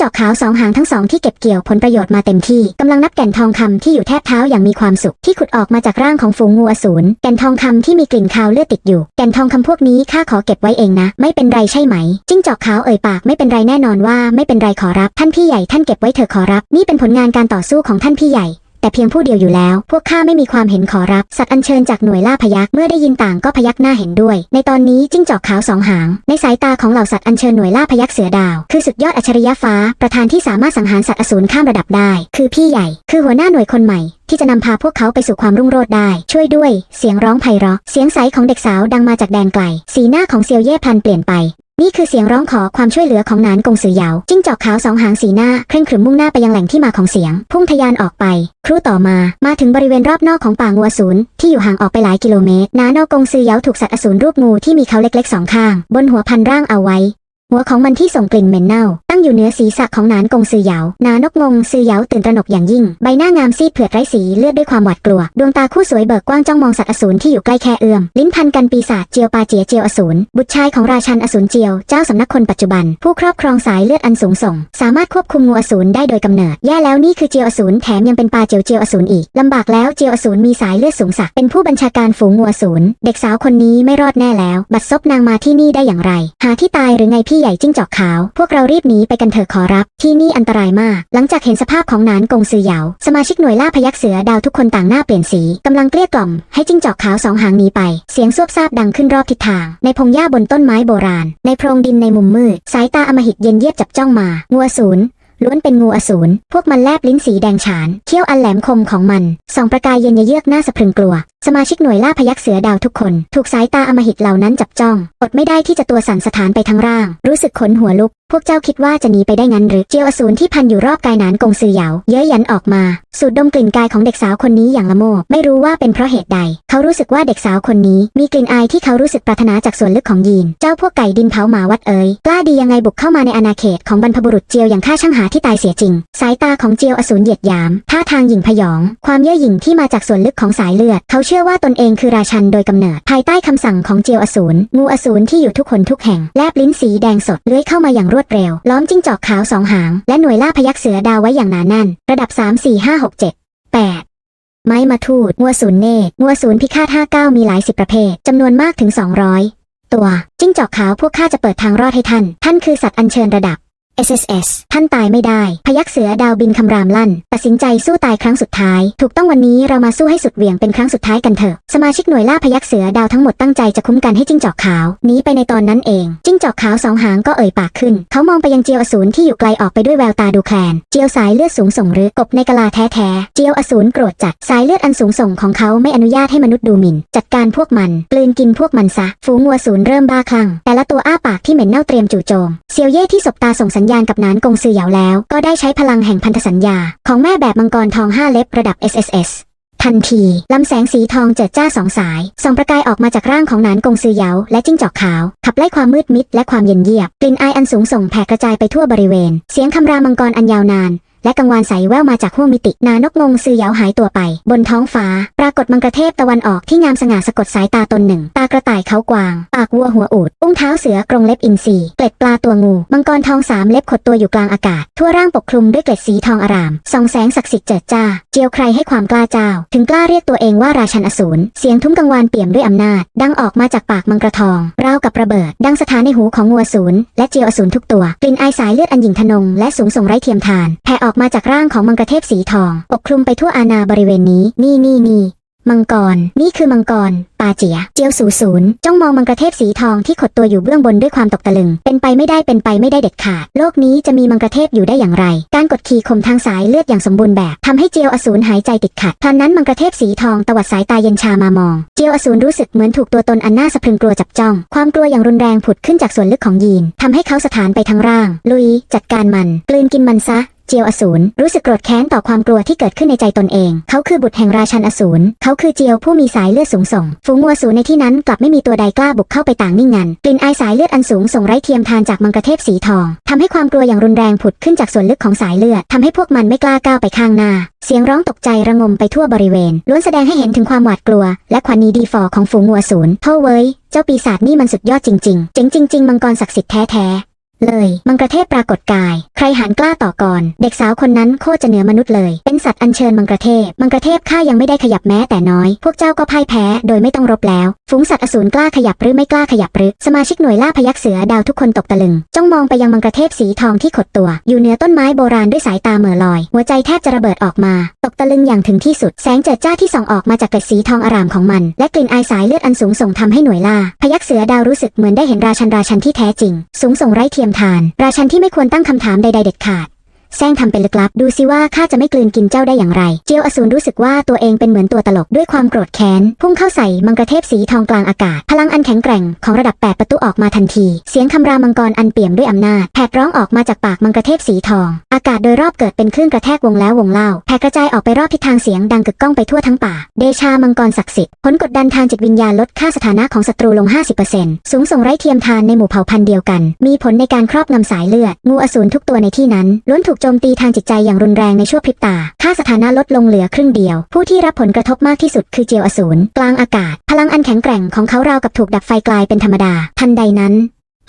จอกขาวสองหางทั้งสองที่เก็บเกี่ยวผลประโยชน์มาเต็มที่กำลังนับแก่นทองคำที่อยู่แทบเท้าอย่างมีความสุขที่ขุดออกมาจากร่างของฝูงงูอสูรแก่นทองคำที่มีกลิ่นคาวเลือดติดอยู่ แก่นทองคำพวกนี้ข้าขอเก็บไว้เองนะ ไม่เป็นไรใช่ไหม จิ้งจอกขาวเอ่ยปากไม่เป็นไรแน่นอนว่าไม่เป็นไรขอรับ ท่านพี่ใหญ่ท่านเก็บไว้เถอะขอรับ นี่เป็นผลงานการต่อสู้ของท่านพี่ใหญ่ แต่เพียงผู้เดียวอยู่แล้ว พวกข้าไม่มีความเห็นขอรับ สัตว์อัญเชิญจากหน่วยล่าพยักเมื่อได้ยินต่างก็พยักหน้าเห็นด้วย ในตอนนี้จิ้งจอกขาวสองหาง ในสายตาของเหล่าสัตว์อัญเชิญหน่วยล่าพยักเสือดาว คือสุดยอดอัจฉริยะฟ้า ประธานที่สามารถสังหารสัตว์อสูรข้ามระดับได้ คือพี่ใหญ่ คือหัวหน้าหน่วยคนใหม่ที่จะนำพาพวกเขาไปสู่ความรุ่งโรจน์ได้ ช่วยด้วย เสียงร้องไพเราะ เสียงใสของเด็กสาวดังมาจากแดนไกล สีหน้าของเซียวเย่พลันเปลี่ยนไป นี่คือเสียงร้องขอความช่วยเหลือของหนานกงสือเหยาจิ้งจอกขาวสองหางสีหน้าเคร่งขรึมมุ่งหน้าไปยังแหล่งที่มาของเสียง พุ่งทะยานออกไป ครู่ต่อมา มาถึงบริเวณรอบนอกของป่างัวสูรที่อยู่ห่างออกไปหลายกิโลเมตรนานอกงซือเหยาถูกสัตว์อสูรรูปงูที่มีเขาเล็กๆสองข้าง บนหัวพันร่างเอาไว้ หัวของมันที่ส่งกลิ่นเหม็นเน่า งอยู่เหนือศีรษะของหนานกงซือเหยา นานกงงซือเหยาตื่นตระหนกอย่างยิ่ง ใบหน้างามซีดเผือดไร้สีเลือดด้วยความหวาดกลัว ดวงตาคู่สวยเบิกกว้างจ้องมองสัตว์อสูรที่อยู่ใกล้แค่เอื้อม ลิ้นพันกันปีศาจเจียวปาเจียเจียวอสูร บุตรชายของราชันอสูรเจียว เจ้าสำนักคนปัจจุบัน ผู้ครอบครองสายเลือดอันสูงส่ง สามารถควบคุมงูอสูรได้โดยกำเนิด แย่แล้วนี่คือเจียวอสูรแถมยังเป็นปลาเจียวเจียวอสูรอีกลำบากแล้วเจียวอสูรมีสายเลือดสูงสักเป็นผู้บัญชาการฝูงงูอสูรเด็กสาวคนนี้ไม่รอดแน่แล้ว บัดซบนางมาที่นี่ได้อย่างไร หาที่ตายหรือไงพี่ใหญ่จิ้งจอกขาว พวกเรารีบหนีไปกันเถอะขอรับ ที่นี่อันตรายมาก หลังจากเห็นสภาพของหนานกงซือเหยาสมาชิกหน่วยล่าพยักเสือดาวทุกคนต่างหน้าเปลี่ยนสีกำลังเกลี้ยกล่อมให้จิ้งจอกขาวสองหางหนีไป เสียงซวบซาบดังขึ้นรอบทิศทาง ในพงหญ้าบนต้นไม้โบราณ ในโพรงดินในมุมมืดสายตาอมหิตเย็นเยียบจับจ้องมางัวศูนย์ล้วนเป็นงูอสูร พวกมันแลบลิ้นสีแดงฉาน เขี้ยวอันแหลมคมของมันส่องประกายเย็นเยือกหน้าสะพรึงกลัว สมาชิกหน่วยล่าพยักเสือดาวทุกคน ถูกสายตาอมหิตเหล่านั้นจับจ้อง อดไม่ได้ที่จะตัวสั่นสถานไปทั้งร่าง รู้สึกขนหัวลุก พวกเจ้าคิดว่าจะหนีไปได้งั้นหรือเจียวอสูรที่พันอยู่รอบกายหนานกงซือเหยาเย้ยหยันออกมา สูดดมกลิ่นกายของเด็กสาวคนนี้อย่างละโมบไม่รู้ว่าเป็นเพราะเหตุใด เขารู้สึกว่าเด็กสาวคนนี้มีกลิ่นอายที่เขารู้สึกปรารถนาจากส่วนลึกของยีน เจ้าพวกไก่ดินเผาหมาวัดเอ๋ยกล้าดียังไงบุกเข้ามาในอาณาเขตของบรรพบุรุษเจียวอย่างฆ่าช่างหาที่ตายเสียจริง สายตาของเจียวอสูรเหยียดยามท่าทางหยิ่งพยอง ความเย่อหยิ่งที่มาจากส่วนลึกของสายเลือด เขาเชื่อว่าตนเองคือราชันโดยกำเนิด ภายใต้คำสั่งของเจียวอสูรงูอสูรที่อยู่ทุกคนทุกแห่งแลบลิ้นสีแดงสดเลื้อยเข้ามาอย่างรวดดเร็ว ล้อมจิ้งจอกขาวสองหาง และหน่วยล่าพยักเสือดาวไว้อย่างหนาแน่น ระดับ 3 4 5 6 7 8 ไม้มาทูดงัวศูนย์เนตงัวศูนย์พิฆาต59 มีหลายสิบประเภทจำนวนมากถึง 200 ตัว จิ้งจอกขาวพวกข้าจะเปิดทางรอดให้ท่าน ท่านคือสัตว์อัญเชิญระดับ SSS ท่านตายไม่ได้ พยักเสือดาวบินคำรามลั่น ตัดสินใจสู้ตายครั้งสุดท้าย ถูกต้องวันนี้เรามาสู้ให้สุดเหวี่ยงเป็นครั้งสุดท้ายกันเถอะ สมาชิกหน่วยล่าพยักเสือดาวทั้งหมดตั้งใจจะคุ้มกันให้จิ้งจอกขาวหนีไปในตอนนั้นเอง จิ้งจอกขาวสองหางก็เอ่ยปากขึ้น เขามองไปยังเจียวอสูรที่อยู่ไกลออกไปด้วยแววตาดูแคลน เจียวสายเลือดสูงส่งหรือกบในกะลาแท้ๆ เจียวอสูรโกรธจัด สายเลือดอันสูงส่งของเขาไม่อนุญาตให้มนุษย์ดูหมิ่น จัดการพวกมันกลืนกินพวกมันซะ ฝูงงัวสูรเริ่มบ้าคลั่ง แต่ละตัวอ้าปากที่เหม็นเน่าเตรียมจู่โจม เซียวเย่ที่สบตาส่งสัญญาณกับนานกงซือเหยาแล้ว ก็ได้ใช้พลังแห่งพันธสัญญา ของแม่แบบมังกรทองห้าเล็บระดับ SSS ทันทีลำแสงสีทองเจิดจ้าสองสายส่องประกายออกมาจากร่างของหนานกงซือเหยาและจิ้งจอกขาว ขับไล่ความมืดมิดและความเย็นเยียบกลิ่นอายอันสูงส่งแผ่กระจายไปทั่วบริเวณ เสียงคำรามมังกรอันยาวนาน และกังวานใสแว่วมาจากห้วงมิติ นานกงงซือเหยาหายตัวไป บนท้องฟ้า ปรากฏมังกรเทพตะวันออกที่งามสง่าสะกดสายตาตนหนึ่ง ตากระต่ายเขากวาง ปากวัวหัวอูด อุ้งเท้าเสือกรงเล็บอินทรีเกล็ดปลาตัวงู มังกรทองสามเล็บขดตัวอยู่กลางอากาศ ทั่วร่างปกคลุมด้วยเกล็ดสีทองอารามส่องแสงศักดิ์สิทธิ์เจิดจ้า เจียวใครให้ความกล้าเจ้า ถึงกล้าเรียกตัวเองว่าราชันอสูร เสียงทุ้มกังวานเปี่ยมด้วยอำนาจ ดังออกมาจากปากมังกรทอง ราวกับระเบิด ดังสถานในหูของงูอสูรและเจียวอสูรทุกตัว กลิ่นอายสายเลือดอันหยิ่งทนงและสูงส่งไร้เทียมทาน แผ่ออกอกมาจากร่างของมังกรเทพสีทอง ปกคลุมไปทั่วอาณาบริเวณนี้ นี่นี่นี่มังกร นี่คือมังกร ปาเจีย เจียวสูศูนย์จ้องมองมังกรเทพสีทองที่ขดตัวอยู่เบื้องบนด้วยความตกตะลึง เป็นไปไม่ได้เป็นไปไม่ได้เด็ดขาด โลกนี้จะมีมังกรเทพอยู่ได้อย่างไร การกดขี่ข่มทางสายเลือดอย่างสมบูรณ์แบบทำให้เจียวอสูรหายใจติดขัดตอนนั้นมังกรเทพสีทองตวัดสายตาเย็นชามามอง เจียวอสูรรู้สึกเหมือนถูกตัวตนอันน่าสะพรึงกลัวจับจ้อง ความกลัวอย่างรุนแรงผุดขึ้นจากส่วนลึกของยีนทำให้เขาสถานไปทั้งร่าง ลุย จัดการมัน กลืนกินมันซะ เจียวอสูรรู้สึกโกรธแค้นต่อความกลัวที่เกิดขึ้นในใจตนเอง เขาคือบุตรแห่งราชันอสูรเขาคือเจียวผู้มีสายเลือดสูงส่ง ฝูงวัวสูรในที่นั้นกลับไม่มีตัวใดกล้าบุกเข้าไปต่างนิ่งงันกลิ่นอายสายเลือดอันสูงส่งไร้เทียมทานจากมังกรเทพสีทองทำให้ความกลัวอย่างรุนแรงผุดขึ้นจากส่วนลึกของสายเลือดทำให้พวกมันไม่กล้าก้าวไปข้างหน้า เสียงร้องตกใจระงมไปทั่วบริเวณล้วนแสดงให้เห็นถึงความหวาดกลัว และขวัญนีดีฟอของฝูงวัวสูรเท่าเว้ยเจ้าปีศาจนี่มันสุดยอดจริงๆเจ๋งจริงๆมังกรศักดิ์สิทธิ์แท้ๆ เลยมังกรเทพปรากฏกาย ใครหานกล้าต่อก่อน เด็กสาวคนนั้นโคตรจะเหนือมนุษย์เลย เป็นสัตว์อัญเชิญมังกรเทพ มังกรเทพข้ายังไม่ได้ขยับแม้แต่น้อย พวกเจ้าก็พ่ายแพ้โดยไม่ต้องรบแล้ว ฝูงสัตว์อสูรกล้าขยับหรือไม่กล้าขยับหรือ สมาชิกหน่วยล่าพยักเสือดาวทุกคนตกตะลึง จ้องมองไปยังมังกรเทพสีทองที่ขดตัว อยู่เหนือต้นไม้โบราณด้วยสายตาเหม่อลอย หัวใจแทบจะระเบิดออกมา ตกตะลึงอย่างถึงที่สุด แสงเจิดจ้าที่ส่องออกมาจากเกล็ดสีทองอารามของมัน และกลิ่นอายสายเลือดอันสูงส่งทำให้หน่วยล่า พยักเสือดาวรู้สึกเหมือนได้เห็นราชันราชันที่แท้จริง สูงส่งไร้เทียมทานราชันที่ไม่ควรตั้งคำถามใดๆเด็ดขาด แซงทำเป็นลึกลับ ดูสิว่าข้าจะไม่กลืนกินเจ้าได้อย่างไร เจียวอสูรรู้สึกว่าตัวเองเป็นเหมือนตัวตลกด้วยความโกรธแค้น พุ่งเข้าใส่มังกรเทพสีทองกลางอากาศ พลังอันแข็งแกร่งของระดับ 8 ประตูออกมาทันที เสียงคำรามมังกรอันเปี่ยมด้วยอำนาจแผดร้องออกมาจากปากมังกรเทพสีทอง อากาศโดยรอบเกิดเป็นคลื่นกระแทกวงแล้ววงเล่าแผ่กระจายออกไปรอบทิศทางเสียงดังกึกก้องไปทั่วทั้งป่า เดชามังกรศักดิ์สิทธิ์ผลกดดันทางจิตวิญญาณลดค่าสถานะของศัตรูลง 50%สูงส่งไร้เทียมทานในหมู่เผ่าพันธุ์เดียวกัน มีผลในการครอบงำสายเลือดงูอสูรทุกตัวในที่นั้นล้วนถูกโจมตีทางจิตใจอย่างรุนแรงในชั่วพริบตา ค่าสถานะลดลงเหลือครึ่งเดียว ผู้ที่รับผลกระทบมากที่สุดคือเจียวอสูรกลางอากาศ พลังอันแข็งแกร่งของเขาราวกับถูกดับไฟกลายเป็นธรรมดา ทันใดนั้น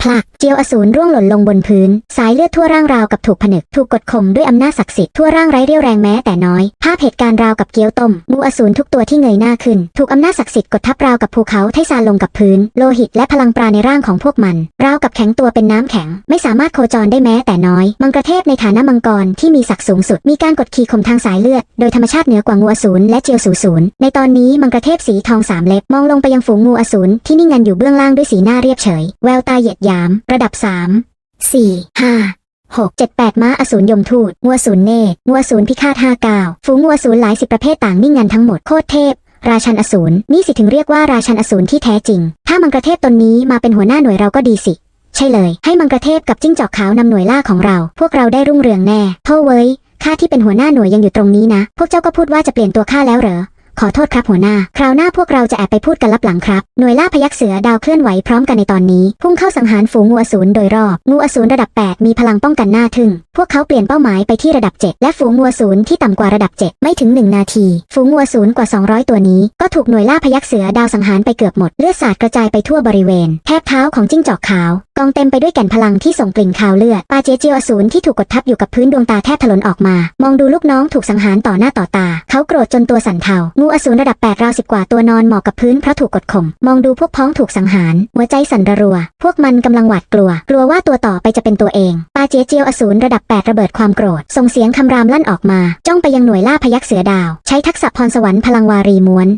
พลักเจียวอสูรร่วงหล่นลงบนพื้น สายเลือดทั่วร่างราวกับถูกผนึก ถูกกดข่มด้วยอำนาจศักดิ์สิทธิ์ทั่วร่างไร้เรี่ยวแรงแม้แต่น้อย ภาพเหตุการณ์ราวกับเกี๊ยวต้มงูอสูรทุกตัวที่เงยหน้าขึ้น ถูกอำนาจศักดิ์สิทธิ์กดทับราวกับภูเขาไทซานลงกับพื้น โลหิตและพลังปราในร่างของพวกมัน ราวกับแข็งตัวเป็นน้ำแข็ง ไม่สามารถโคจรได้แม้แต่น้อย มังกรเทพในฐานะมังกรที่มีศักดิ์สูงสุด มีการกดขี่ข่มทางสายเลือด โดยธรรมชาติเหนือกว่างูอสูรและเจียวสูสูรในตอนนี้มังกรเทพสีทองสามเล็บมองลงไปยังฝูงงูอสูรที่นิ่งงันอยู่เบื้องล่างด้วยสีหน้าเรียบเฉย แววตาเหยียดหยาม ระดับสามสี่ห้าหกเจ็ดแปดม้าอสูรยมทูตงัวสูรเนตรงัวสูรพิฆาตห้าเก้าฝูงงัวสูรหลายสิบประเภทต่างนิ่งงันทั้งหมดโคตรเทพ ราชันอสูรนี่สิถึงเรียกว่าราชันอสูรที่แท้จริง ถ้ามังกรเทพตนนี้มาเป็นหัวหน้าหน่วยเราก็ดีสิ ใช่เลย ให้มังกรเทพกับจิ้งจอกขาวนำหน่วยล่าของเรา พวกเราได้รุ่งเรืองแน่โทเว้ยข้าที่เป็นหัวหน้าหน่วยยังอยู่ตรงนี้นะ พวกเจ้าก็พูดว่าจะเปลี่ยนตัวข้าแล้วเหรอ ขอโทษครับหัวหน้า คราวหน้าพวกเราจะแอบไปพูดกันลับหลังครับ หน่วยล่าพยักเสือดาวเคลื่อนไหวพร้อมกันในตอนนี้ พุ่งเข้าสังหารฝูงงูอสูรโดยรอบ งูอสูรระดับ 8 มีพลังป้องกันหน้าทึ่ง พวกเขาเปลี่ยนเป้าหมายไปที่ระดับ 7 และฝูงงูอสูรที่ต่ำกว่าระดับ 7 ไม่ถึง 1 นาที ฝูงงูอสูรกว่า 200 ตัวนี้ ก็ถูกหน่วยล่าพยักเสือดาวสังหารไปเกือบหมด เลือดสาดกระจายไปทั่วบริเวณ แทบเท้าของจิ้งจอกขาว องเต็มไปด้วยแก่นพลังที่ส่งกลิ่นคาวเลือดปาเจเจียวอสูรที่ถูกกดทับอยู่กับพื้นดวงตาแทบถลนออกมา มองดูลูกน้องถูกสังหารต่อหน้าต่อตา เขาโกรธจนตัวสั่นเทางูอสูรระดับ8ราวสิบกว่าตัวนอนหมอบกับพื้นเพราะถูกกดข่มมองดูพวกพ้องถูกสังหาร หัวใจสั่นระรัว พวกมันกำลังหวาดกลัว กลัวว่าตัวต่อไปจะเป็นตัวเองปาเจเจียวอสูรระดับ8ระเบิดความโกรธส่งเสียงคำรามลั่นออกมา จ้องไปยังหน่วยล่าพยักเสือดาว ใช้ทักษะพรสวรรค์พลังวารีม้วน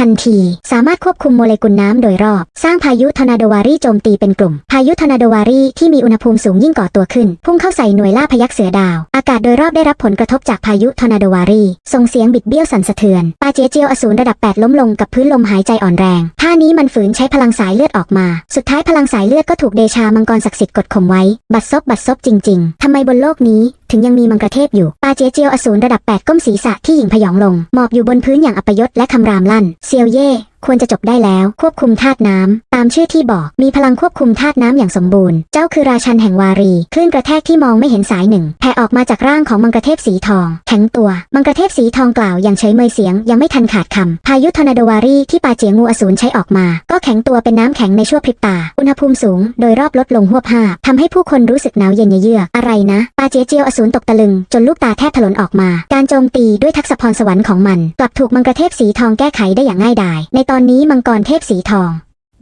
ทันที สามารถควบคุมโมเลกุลน้ำโดยรอบ สร้างพายุทอร์นาโดวารีโจมตีเป็นกลุ่ม พายุทอร์นาโดวารีที่มีอุณหภูมิสูงยิ่งก่อตัวขึ้น พุ่งเข้าใส่หน่วยล่าพยักเสือดาว อากาศโดยรอบได้รับผลกระทบจากพายุทอร์นาโดวารีส่งเสียงบิดเบี้ยวสั่นสะเทือนปาเจียเจียวอสูรระดับ 8 ล้มลงกับพื้นลมหายใจอ่อนแรงท่านี้มันฝืนใช้พลังสายเลือดออกมา สุดท้ายพลังสายเลือดก็ถูกเดชามังกรศักดิ์สิทธิ์กดข่มไว้ บัดซบบัดซบจริง ๆทำไมบนโลกนี้ถึงยังมีมังกรเทพอยู่าเจียเจียวอสูรระดับ 8 ก้มศีรษะที่หญิงพยองลง หมอบอยู่บนพื้นอย่างอัปยศและคำรามลั่น เซียวเย่ควรจะจบได้แล้วควบคุมธาตุน้ำ ตามชื่อที่บอกมีพลังควบคุมธาตุน้ำอย่างสมบูรณ์ เจ้าคือราชันแห่งวารี คลื่นกระแทกที่มองไม่เห็นสายหนึ่งแผ่ออกมาจากร่างของมังกรเทพสีทอง แข็งตัว มังกรเทพสีทองกล่าวอย่างเฉยเมยเสียงยังไม่ทันขาดคำ พายุทอร์นาโดวารีที่ปาเจียงูอสูรใช้ออกมา ก็แข็งตัวเป็นน้ำแข็งในชั่วพริบตา อุณหภูมิสูง โดยรอบลดลงหัวบห้าทำให้ผู้คนรู้สึกหนาวเย็นเยือกอะไรนะ ปาเจียเจียวอสูรตกตะลึง จนลูกตาแทบถลนออกมา การโจมตีด้วยทักษะพรสวรรค์ของมัน กลับถูกมังกรเทพสีทองแก้ไขได้อย่างง่ายดาย ในตอนนี้มังกรเทพสีทอง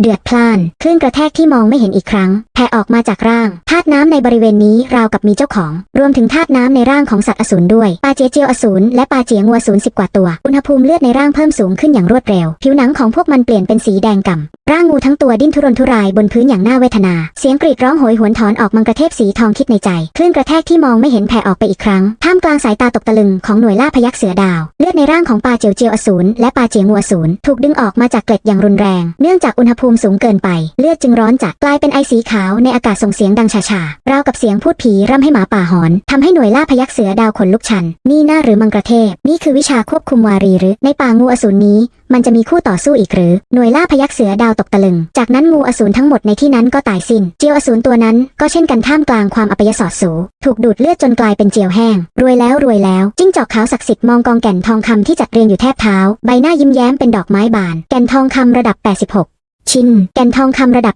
เดือดพล่านคลื่นกระแทกที่มองไม่เห็นอีกครั้งแผ่ออกมาจากร่างธาตุน้ำในบริเวณนี้ราวกับมีเจ้าของ รวมถึงธาตุน้ำในร่างของสัตว์อสูรด้วยปาเจียเจียวอสูรและปาเจียงัวอสูรสิบกว่าตัว อุณหภูมิเลือดในร่างเพิ่มสูงขึ้นอย่างรวดเร็ว ผิวหนังของพวกมันเปลี่ยนเป็นสีแดงก่ำ ร่างงูทั้งตัวดิ้นทุรนทุรายบนพื้นอย่างน่าเวทนา เสียงกรีดร้องโหยหวนถอนออกมังกรเทพสีทองคิดในใจคลื่นกระแทกที่มองไม่เห็นแผ่ออกไปอีกครั้ง ท่ามกลางสายตาตกตะลึงของหน่วยล่าพยักเสือดาว เลือดในร่างของปลาเจียวเจียวอสูรและปลาเจียงัวอสูรถูกดึงออกมาจากเกล็ดอย่างรุนแรง เนื่องจากอุณหภูมิสูงเกินไป เลือดจึงร้อนจัดกลายเป็นไอสีขาวในอากาศส่งเสียงดังชาๆราวกับเสียงพูดผีร่ำให้หมาป่าหอนทำให้หน่วยล่าพยักเสือดาวขนลุกชัน นี่น้าหรือมังกรเทพนี่คือวิชาควบคุมวารีหรือในป่างูอสูรนี้ มันจะมีคู่ต่อสู้อีกหรือหน่วยล่าพยักเสือดาวตกตะลึง จากนั้นงูอสูรทั้งหมดในที่นั้นก็ตายสิ้น เจียวอสูรตัวนั้นก็เช่นกันท่ามกลางความอัปยศสูถูกดูดเลือดจนกลายเป็นเจียวแห้ง รวยแล้วรวยแล้ว จิ้งจอกขาวศักดิ์สิทธิ์มองกองแก่นทองคำที่จัดเรียงอยู่แทบเท้า ใบหน้ายิ้มแย้มเป็นดอกไม้บาน แก่นทองคำระดับ 86 ชิ้น แก่นทองคำระดับ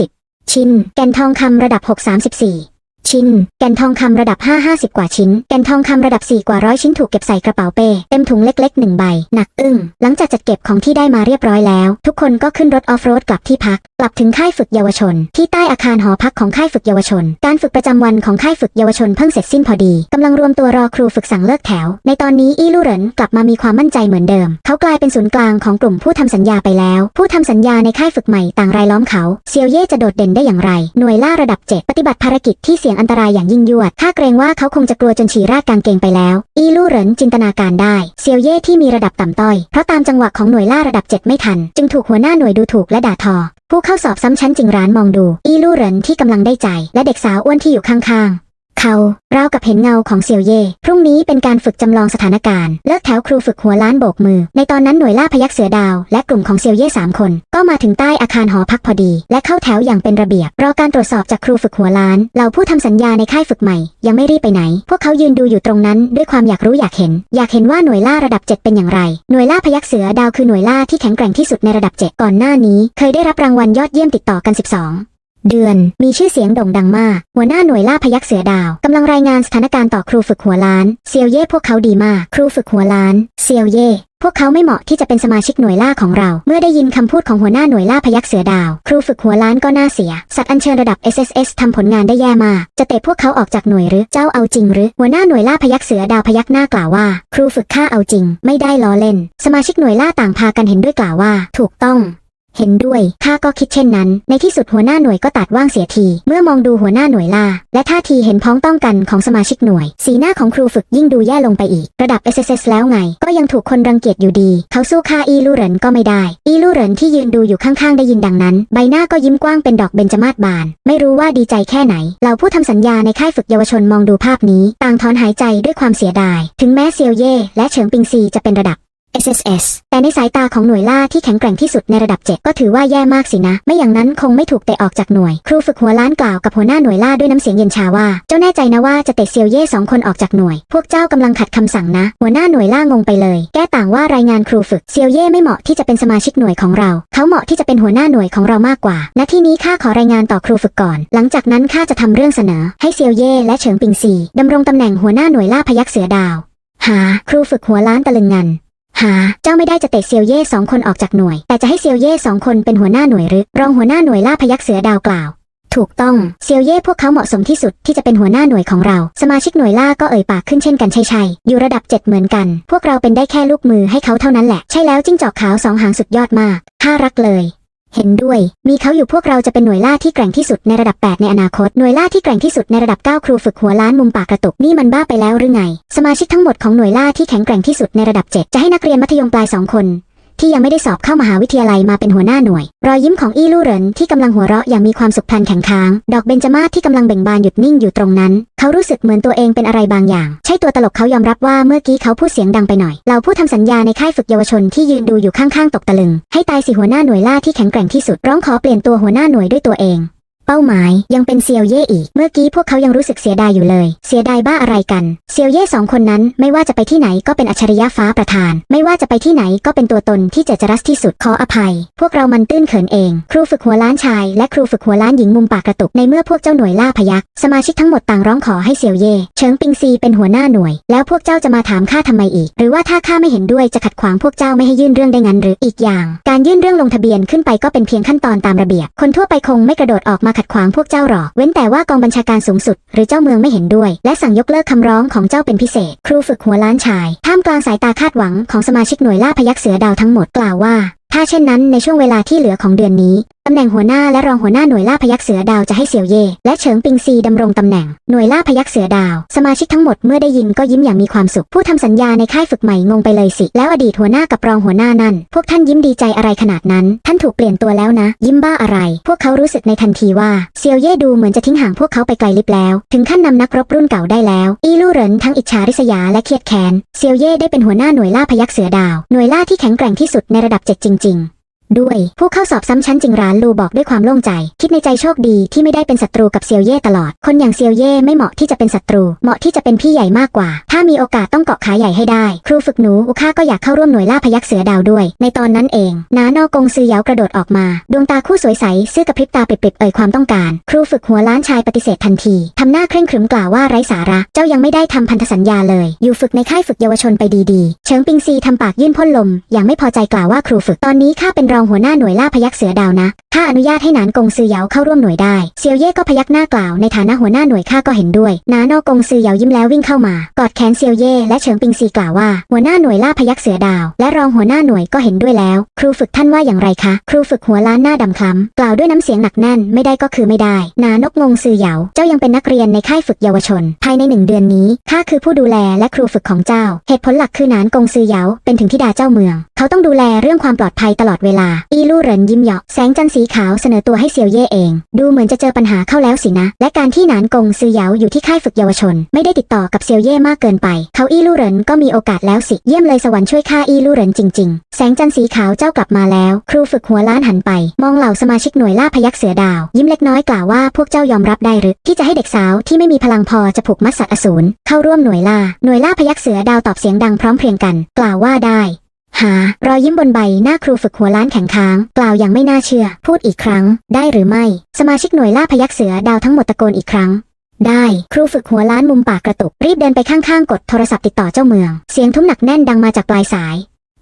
720 ชิ้น แก่นทองคำระดับ 634 ชิ้น แก่นทองคำระดับ 5 50 กว่าชิ้น แก่นทองคำระดับ 4 กว่าร้อยชิ้นถูกเก็บใส่กระเป๋าเป้ เต็มถุงเล็กๆหนึ่งใบ หนักอึ้ง หลังจากจัดเก็บของที่ได้มาเรียบร้อยแล้ว ทุกคนก็ขึ้นรถออฟโรดกลับที่พัก กลับถึงค่ายฝึกเยาวชน ที่ใต้อาคารหอพักของค่ายฝึกเยาวชน การฝึกประจำวันของค่ายฝึกเยาวชนเพิ่งเสร็จสิ้นพอดีกำลังรวมตัวรอครูฝึกสั่งเลิกแถว ในตอนนี้อี้ลู่เหรินกลับมามีความมั่นใจเหมือนเดิม เขากลายเป็นศูนย์กลางของกลุ่มผู้ทำสัญญาไปแล้ว ผู้ทำสัญญาในค่ายฝึกใหม่ต่างรายล้อมเขาเซียวเย่จะโดดเด่นได้อย่างไร หน่วยล่าระดับ 7 ปฏิบัติภารกิจที่เสียงอันตรายอย่างยิ่งยวดข้าเกรงว่าเขาคงจะกลัวจนฉี่ราดกางเกงไปแล้ว อีลู่เหรินจินตนาการได้เซียวเย่ที่มีระดับต่ำต้อย เพราะตามจังหวะของหน่วยล่าระดับ7ไม่ทัน จึงถูกหัวหน้าหน่วยดูถูกและด่าทอ ผู้เข้าสอบซ้ำชั้นจิงร้านมองดู อีลู่เหรินที่กำลังได้ใจ และเด็กสาวอ้วนที่อยู่ข้างๆ เขาราวกับเห็นเงาของเซียวเย่ พรุ่งนี้เป็นการฝึกจำลองสถานการณ์ เลิกแถวครูฝึกหัวล้านโบกมือ ในตอนนั้นหน่วยล่าพยักเสือดาว และกลุ่มของเซียวเย่สามคน ก็มาถึงใต้อาคารหอพักพอดี และเข้าแถวอย่างเป็นระเบียบ รอการตรวจสอบจากครูฝึกหัวล้าน เหล่าผู้ทำสัญญาในค่ายฝึกใหม่ ยังไม่รีบไปไหน พวกเขายืนดูอยู่ตรงนั้น ด้วยความอยากรู้อยากเห็น อยากเห็นว่าหน่วยล่าระดับ7เป็นอย่างไร หน่วยล่าพยักเสือดาวคือหน่วยล่าที่แข็งแกร่งที่สุดในระดับ7ก่อนหน้านี้ เคยได้รับรางวัลยอดเยี่ยมติดต่อกัน 12 เดือน มีชื่อเสียงโด่งดังมาก หัวหน้าหน่วยล่าพยักเสือดาวกำลังรายงานสถานการณ์ต่อครูฝึกหัวล้าน เซียวเย่พวกเขาดีมาก ครูฝึกหัวล้าน เซียวเย่พวกเขาไม่เหมาะที่จะเป็นสมาชิกหน่วยล่าของเรา เมื่อได้ยินคำพูดของหัวหน้าหน่วยล่าพยักเสือดาว ครูฝึกหัวล้านก็น่าเสีย สัตว์อัญเชิญระดับ SSS ทำผลงานได้แย่มาก จะเตะพวกเขาออกจากหน่วยหรือ เจ้าเอาจริงหรือ หัวหน้าหน่วยล่าพยักเสือดาวพยักหน้ากล่าวว่า ครูฝึกข้าเอาจริง ไม่ได้ล้อเล่น สมาชิกหน่วยล่าต่างพากันเห็นด้วยกล่าวว่า ถูกต้อง เห็นด้วย ข้าก็คิดเช่นนั้น ในที่สุดหัวหน้าหน่วยก็ตัดว่างเสียที เมื่อมองดูหัวหน้าหน่วยล่า และท่าทีเห็นพ้องต้องกันของสมาชิกหน่วย สีหน้าของครูฝึกยิ่งดูแย่ลงไปอีก ระดับ SSS แล้วไง ก็ยังถูกคนรังเกียจอยู่ดี เขาสู้ค่าอีลู่เหรินก็ไม่ได้ อีลู่เหรินที่ยืนดูอยู่ข้างๆ ได้ยินดังนั้น ใบหน้าก็ยิ้มกว้างเป็นดอกเบญจมาศบาน ไม่รู้ว่าดีใจแค่ไหน เหล่าผู้ทำสัญญาในค่ายฝึกเยาวชนมองดูภาพนี้ ต่างถอนหายใจด้วยความเสียดาย ถึงแม้เซียวเย่และเฉิงปิงซีจะเป็นระดับ SSS แต่ในสายตาของหน่วยล่าที่แข็งแกร่งที่สุดในระดับ 7 ก็ถือว่าแย่มากสินะ ไม่อย่างนั้นคงไม่ถูกเตะออกจากหน่วย ครูฝึกหัวล้านกล่าวกับหัวหน้าหน่วยล่าด้วยน้ำเสียงเย็นชาว่า เจ้าแน่ใจนะว่าจะเตะเซียวเย่สองคนออกจากหน่วย พวกเจ้ากำลังขัดคำสั่งนะ หัวหน้าหน่วยล่างงไปเลย แก้ต่างว่ารายงานครูฝึกเซียวเย่ไม่เหมาะที่จะเป็นสมาชิกหน่วยของเรา เขาเหมาะที่จะเป็นหัวหน้าหน่วยของเรามากกว่า ณที่นี้ข้าขอรายงานต่อครูฝึกก่อน หลังจากนั้นข้าจะทำเรื่องเสนอ ให้เซียวเย่และเฉิงปิงซีดำรงตำแหน่งหัวหน้าหน่วยล่าพยักเสือดาวหาครูฝึกหัวล้านตะลึงงันา เจ้าไม่ได้จะเตะเซียวเย่สองคนออกจากหน่วย แต่จะให้เซียวเย่สองคนเป็นหัวหน้าหน่วยหรือ รองหัวหน้าหน่วยล่าพยักเสือดาวกล่าว ถูกต้อง เซียวเย่พวกเขาเหมาะสมที่สุดที่จะเป็นหัวหน้าหน่วยของเรา สมาชิกหน่วยล่าก็เอ่ยปากขึ้นเช่นกันใช่ใช่อยู่ระดับเจ็ดเหมือนกัน พวกเราเป็นได้แค่ลูกมือให้เขาเท่านั้นแหละ ใช่แล้วจิ้งจอกขาวสองหางสุดยอดมากข้ารักเลย เห็นด้วย มีเขาอยู่พวกเราจะเป็นหน่วยล่าที่แกร่งที่สุดในระดับ 8 ในอนาคต หน่วยล่าที่แกร่งที่สุดในระดับ 9 ครูฝึกหัวล้านมุมปากกระตุก นี่มันบ้าไปแล้วหรือไง สมาชิกทั้งหมดของหน่วยล่าที่แข็งแกร่งที่สุดในระดับ 7 จะให้นักเรียนมัธยมปลาย 2 คน ที่ยังไม่ได้สอบเข้ามหาวิทยาลัยมาเป็นหัวหน้าหน่วย รอยยิ้มของอี้ลู่เหรินที่กำลังหัวเราะอย่างมีความสุขพลันแข็งค้าง ดอกเบญจมาศที่กำลังเบ่งบานหยุดนิ่งอยู่ตรงนั้น เขารู้สึกเหมือนตัวเองเป็นอะไรบางอย่าง ใช่ตัวตลกเขายอมรับว่าเมื่อกี้เขาพูดเสียงดังไปหน่อยเราผู้ทำสัญญาในค่ายฝึกเยาวชนที่ยืนดูอยู่ข้างๆตกตะลึง ให้ตายสิหัวหน้าหน่วยล่าที่แข็งแกร่งที่สุดร้องขอเปลี่ยนตัวหัวหน้าหน่วยด้วยตัวเอง เป้าหมายยังเป็นเซียวเย่อีก เมื่อกี้พวกเขายังรู้สึกเสียดายอยู่เลย เสียดายบ้าอะไรกัน เซียวเย่สองคนนั้นไม่ว่าจะไปที่ไหนก็เป็นอัจฉริยะฟ้าประธาน ไม่ว่าจะไปที่ไหนก็เป็นตัวตนที่เจจรัสที่สุด ขออภัย พวกเรามันตื้นเขินเอง ครูฝึกหัวล้านชาย และครูฝึกหัวล้านหญิงมุมปากกระตุก ในเมื่อพวกเจ้าหน่วยล่าพยักสมาชิกทั้งหมดต่างร้องขอให้เซียวเย่เฉิงปิงซีเป็นหัวหน้าหน่วย แล้วพวกเจ้าจะมาถามข้าทำไมอีก หรือว่าถ้าข้าไม่เห็นด้วยจะขัดขวางพวกเจ้าไม่ให้ยื่นเรื่องได้งั้นหรืออีกอย่าง การยื่นเรื่องลงทะเบียนขึ้นไปก็เป็นเพียงขั้นตอนตามระเบียบ คนทั่วไปคงไม่กระโดดออกมาขัดขวางพวกเจ้าหรอก เว้นแต่ว่ากองบัญชาการสูงสุด หรือเจ้าเมืองไม่เห็นด้วย และสั่งยกเลิกคำร้องของเจ้าเป็นพิเศษ ครูฝึกหัวล้านชาย ท่ามกลางสายตาคาดหวังของสมาชิกหน่วยล่าพยักเสือดาวทั้งหมดกล่าวว่า ถ้าเช่นนั้นในช่วงเวลาที่เหลือของเดือนนี้ ตำแหน่งหัวหน้าและรองหัวหน้าหน่วยล่าพยักเสือดาวจะให้เสี่ยวเย่และเฉิงปิงซีดำรงตำแหน่งหน่วยล่าพยักเสือดาว สมาชิกทั้งหมดเมื่อได้ยินก็ยิ้มอย่างมีความสุข ผู้ทำสัญญาในค่ายฝึกใหม่งงไปเลยสิ แล้วอดีตหัวหน้ากับรองหัวหน้านั่น พวกท่านยิ้มดีใจอะไรขนาดนั้น ท่านถูกเปลี่ยนตัวแล้วนะ ยิ้มบ้าอะไร พวกเขารู้สึกในทันทีว่าเซียวเย่ดูเหมือนจะทิ้งห่างพวกเขาไปไกลลิบแล้ว ถึงขั้นนำนักรบรุ่นเก่าได้แล้วอีลู่เหรินทั้งอิจฉาริษยาและเครียดแค้นเซียวเย่ได้เป็นหัวหน้าหน่วยล่าพยักเสือดาว หน่วยล่าที่แข็งแกร่งที่สุดในระดับเจ็ดจริง ๆ ด้วยผู้เข้าสอบซ้ำชั้นจิงร้านลูบอกด้วยความโล่งใจ คิดในใจโชคดีที่ไม่ได้เป็นศัตรูกับเซียวเย่ตลอด คนอย่างเซียวเย่ไม่เหมาะที่จะเป็นศัตรู เหมาะที่จะเป็นพี่ใหญ่มากกว่า ถ้ามีโอกาสต้องเกาะขาใหญ่ให้ได้ ครูฝึกหนูอุค่าก็อยากเข้าร่วมหน่วยล่าพยักเสือดาวด้วย ในตอนนั้นเองน้านอกงซือเหยากระโดดออกมา ดวงตาคู่สวยใสซื่อกระพริบตาปิดๆเอ่ยความต้องการ ครูฝึกหัวล้านชายปฏิเสธทันทีทำหน้าเคร่งขรึมกล่าวว่าไร้สาระ เจ้ายังไม่ได้ทำพันธสัญญาเลย อยู่ฝึกในค่ายฝึกเยาวชนไปดีๆ เฉิงปิงซีทำปากยื่นพ่นลมอย่างไม่พอใจกล่าวว่าครูฝึกตอนนี้ข้าเป็นรองหัวหน้าหน่วยล่าพยักเสือดาวนะ ข้าอนุญาตให้หนานกงซือเหยาเข้าร่วมหน่วยได้ เซียวเย่ก็พยักหน้ากล่าวในฐานะหัวหน้าหน่วยข้าก็เห็นด้วย นานอกงซือเหยายิ้มแล้ววิ่งเข้ามา กอดแขนเซียวเย่และเฉิงปิงซีกล่าวว่า หัวหน้าหน่วยล่าพยักเสือดาว และรองหัวหน้าหน่วยก็เห็นด้วยแล้ว ครูฝึกท่านว่าอย่างไรคะ ครูฝึกหัวล้านหน้าดำคล้ำกล่าวด้วยน้ำเสียงหนักแน่นไม่ได้ก็คือไม่ได้ นานกงงซือเหยาเจ้ายังเป็นนักเรียนในค่ายฝึกเยาวชน ภายในหนึ่งเดือนนี้ข้าคือผู้ดูแลและครูฝึกของเจ้า เหตุผลหลักคือนานกงซือเหยาเป็นถึงธิดาเจ้าเมือง เขาต้องดูแลเรื่องความปลอดภัยตลอดเวลา อีลู่เหรินยิ้มเหยาะแสงจันทร์สีขาวเสนอตัวให้เซียวเย่เอง ดูเหมือนจะเจอปัญหาเข้าแล้วสินะ และการที่หนานกงซือเหยาอยู่ที่ค่ายฝึกเยาวชน ไม่ได้ติดต่อกับเซียวเย่มากเกินไป เขาอี้ลู่เหรินก็มีโอกาสแล้วสิเยี่ยมเลยสวรรค์ช่วยข้าอี้ลู่เหรินจริง ๆ แสงจันทร์สีขาวเจ้ากลับมาแล้ว ครูฝึกหัวล้านหันไป มองเหล่าสมาชิกหน่วยล่าพยักเสือดาว ยิ้มเล็กน้อยกล่าวว่าพวกเจ้ายอมรับได้หรือที่จะให้เด็กสาวที่ไม่มีพลังพอจะผูกมัดสัตว์อสูรเข้าร่วมหน่วยล่าหน่วยล่าพยักเสือดาวตอบเสียงดังพร้อมเพรียงกัน กล่าวว่าได้ หารอยยิ้มบนใบหน้าครูฝึกหัวล้านแข็งค้าง กล่าวอย่างไม่น่าเชื่อ พูดอีกครั้ง ได้หรือไม่ สมาชิกหน่วยล่าพยักเสือดาวทั้งหมดตะโกนอีกครั้ง ได้ครูฝึกหัวล้านมุมปากกระตุก รีบเดินไปข้างๆ กดโทรศัพท์ติดต่อเจ้าเมือง เสียงทุ้มหนักแน่นดังมาจากปลายสาย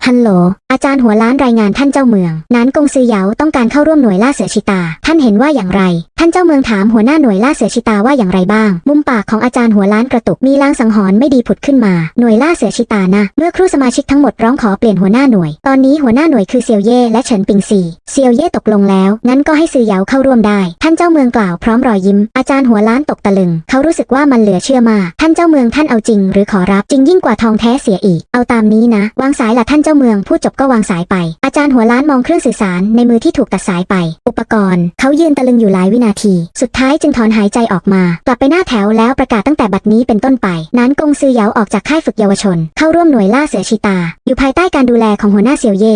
ฮัลโหล อาจารย์หัวล้านรายงานท่านเจ้าเมือง นานกงซือเหยาต้องการเข้าร่วมหน่วยล่าเสือชิตา ท่านเห็นว่าอย่างไร ท่านเจ้าเมืองถามหัวหน้าหน่วยล่าเสือชิตาว่าอย่างไรบ้าง มุมปากของอาจารย์หัวล้านกระตุก มีลางสังหรณ์ไม่ดีผุดขึ้นมา หน่วยล่าเสือชิตานะ เมื่อครูสมาชิกทั้งหมดร้องขอเปลี่ยนหัวหน้าหน่วย ตอนนี้หัวหน้าหน่วยคือเซียวเย่และเฉินปิงซีเซียวเย่ตกลงแล้ว งั้นก็ให้ซือเหยาเข้าร่วมได้ ท่านเจ้าเมืองกล่าวพร้อมรอยยิ้ม อาจารย์หัวล้านตกตะลึง เขารู้สึกว่ามันเหลือเชื่อมากท่านเจ้าเมืองท่านเอาจริง หรือขอรับจริงยิ่งกว่าทองแท้เสียอีก เอาตามนี้นะ วางสายละท่านเจ้าเมืองพูดจบก็วางสายไป อาจารย์หัวล้านมองเครื่องสื่อสารในมือที่ถูกตัดสายไป อุปกรณ์ เขายืนตะลึงอยู่หลายวินาที สุดท้ายจึงถอนหายใจออกมา กลับไปหน้าแถวแล้วประกาศตั้งแต่บัดนี้เป็นต้นไป นั้นกงซือเหยาออกจากค่ายฝึกเยาวชน เข้าร่วมหน่วยล่าเสือชีตา อยู่ภายใต้การดูแลของหัวหน้าเซียวเย่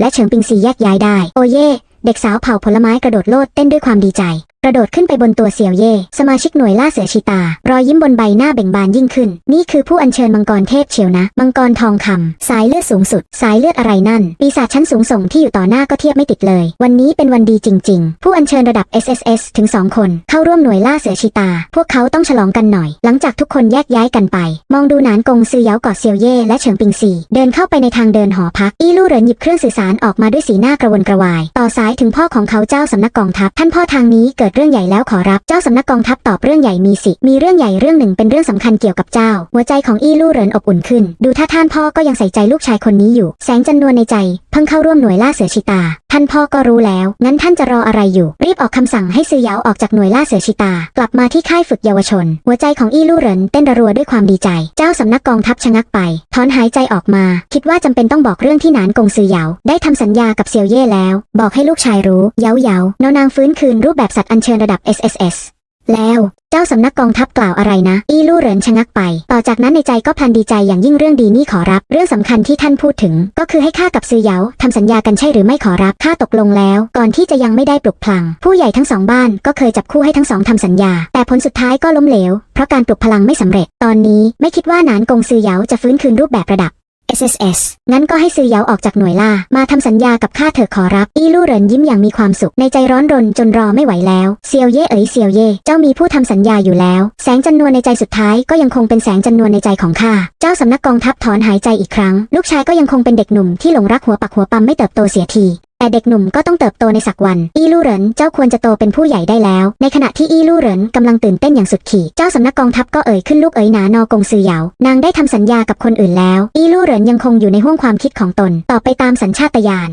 และเฉิงปิงซีแยกย้ายได้ โอเย่เด็กสาวเผาผลไม้กระโดดโลดเต้นด้วยความดีใจกระโดดขึ้นไปบนตัวเซียวเย่ สมาชิกหน่วยล่าเสือชีตา รอยยิ้มบนใบหน้าเบ่งบานยิ่งขึ้น นี่คือผู้อัญเชิญมังกรเทพเชียวนะ มังกรทองคำสายเลือดสูงสุด สายเลือดอะไรนั่น ปีศาจชั้นสูงส่งที่อยู่ต่อหน้าก็เทียบไม่ติดเลย วันนี้เป็นวันดีจริง ๆ ผู้อัญเชิญระดับ SSS ถึง 2 คน เข้าร่วมหน่วยล่าเสือชีตา พวกเขาต้องฉลองกันหน่อย หลังจากทุกคนแยกย้ายกันไป มองดูหนานกงซือเยากอดเซียวเย่และเฉิงปิงซีเดินเข้าไปในทางเดินหอพัก อี้ลู่เหรินหยิบเครื่องสื่อสารออกมาด้วยสีหน้ากระวนกระวาย ต่อสายถึงพ่อของเขาเจ้าสำนักกองทัพ ท่านพ่อทางนี้เกิดเรื่องใหญ่แล้วขอรับ เจ้าสำนักกองทัพตอบเรื่องใหญ่มีสิ มีเรื่องใหญ่เรื่องหนึ่งเป็นเรื่องสำคัญเกี่ยวกับเจ้า หัวใจของอี้ลู่เรินอบอุ่นขึ้น ดูท่าท่านพ่อก็ยังใส่ใจลูกชายคนนี้อยู่ แสงจันนวลในใจ เพิ่งเข้าร่วมหน่วยล่าเสือชิตา ท่านพ่อก็รู้แล้ว งั้นท่านจะรออะไรอยู่ รีบออกคำสั่งให้ซือเหยาออกจากหน่วยล่าเสือชิตา กลับมาที่ค่ายฝึกเยาวชน หัวใจของอี้ลู่เหรินเต้นระรัวด้วยความดีใจ เจ้าสำนักกองทัพชะงักไป ถอนหายใจออกมา คิดว่าจำเป็นต้องบอกเรื่องที่หนานกงซือเหยาได้ทำสัญญากับเซียวเย่แล้ว บอกให้ลูกชายรู้ เยาเยาเนานางฟื้นคืนรูปแบบสัตว์อัญเชิญระดับ SSS แล้วเจ้าสำนักกองทัพกล่าวอะไรนะ อีลู่เหรินชะงักไป ต่อจากนั้นในใจก็พลันดีใจอย่างยิ่งเรื่องดีนี่ขอรับ เรื่องสำคัญที่ท่านพูดถึง ก็คือให้ข้ากับซือเหยาทำสัญญากันใช่หรือไม่ขอรับข้าตกลงแล้ว ก่อนที่จะยังไม่ได้ปลุกพลัง ผู้ใหญ่ทั้งสองบ้านก็เคยจับคู่ให้ทั้งสองทำสัญญา แต่ผลสุดท้ายก็ล้มเหลว เพราะการปลุกพลังไม่สำเร็จ ตอนนี้ไม่คิดว่าหนานกงซือเหยาจะฟื้นคืนรูปแบบระดับ SSS งั้นก็ให้ซือเยาออกจากหน่วยล่า มาทำสัญญากับข้าเถอะขอรับ อีลู่เหรินยิ้มอย่างมีความสุข ในใจร้อนรนจนรอไม่ไหวแล้ว เซียวเย่เอ๋ยเซียวเย่เจ้ามีผู้ทำสัญญาอยู่แล้ว แสงจันนวลในใจสุดท้ายก็ยังคงเป็นแสงจันนวลในใจของข้า เจ้าสำนักกองทัพถอนหายใจอีกครั้ง ลูกชายก็ยังคงเป็นเด็กหนุ่มที่หลงรักหัวปักหัวปั๊มไม่เติบโตเสียที แต่เด็กหนุ่มก็ต้องเติบโตในสักวัน อีลู่เหรินเจ้าควรจะโตเป็นผู้ใหญ่ได้แล้ว ในขณะที่อีลู่เหรินกำลังตื่นเต้นอย่างสุดขีด เจ้าสำนักกองทัพก็เอ่ยขึ้นลูกเอ๋ยหนานอกงซือเหยา นางได้ทำสัญญากับคนอื่นแล้ว อีลู่เหรินยังคงอยู่ในห้วงความคิดของตน ต่อไปตามสัญชาตญาณ